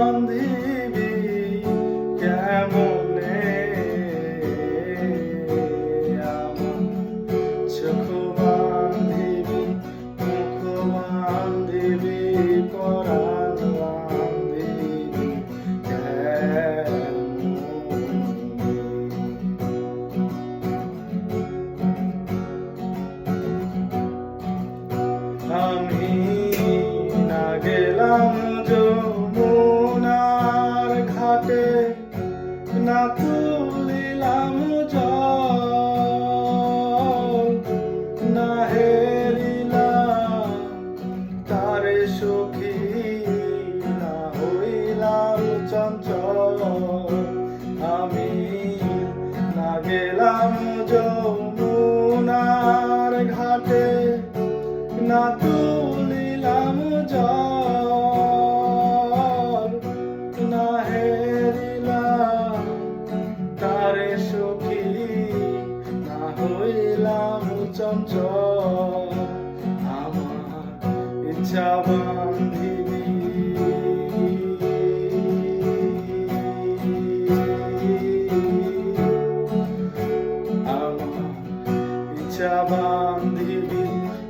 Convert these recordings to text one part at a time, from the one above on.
yandı চঞ্চল। আমি না গেলাম যমুনার ঘাটে, না তুলিলাম জল না হেরিলাম তারে সুখী, না হইলাম চঞ্চল। আমার ইচ্ছা Şaban gibi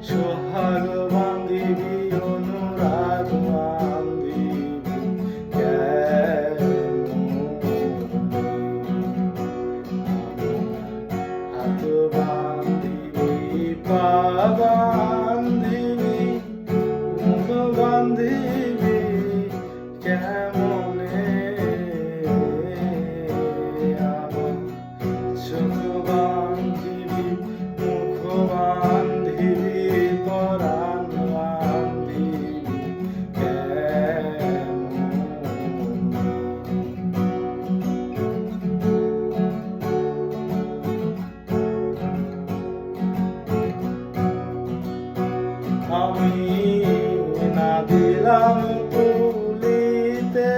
şu halı আমি না দিলাম তুলিতে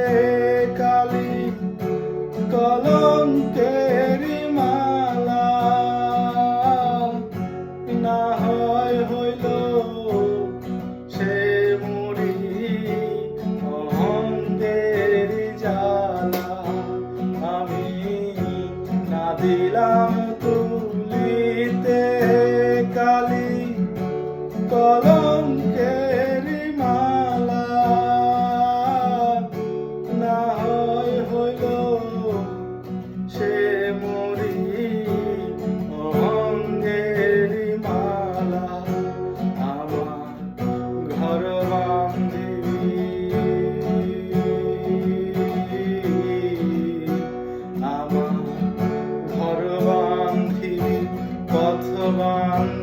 বান্ধিবি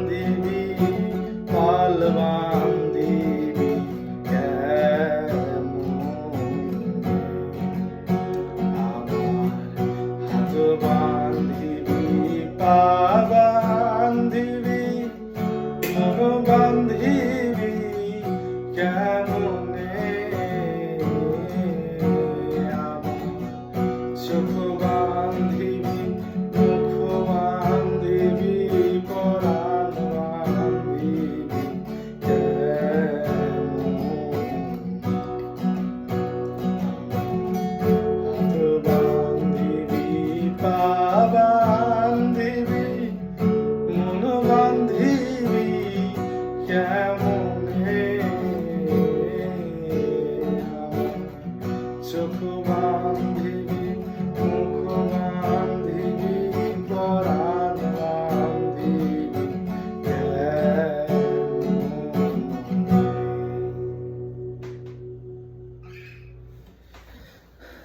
Yeah.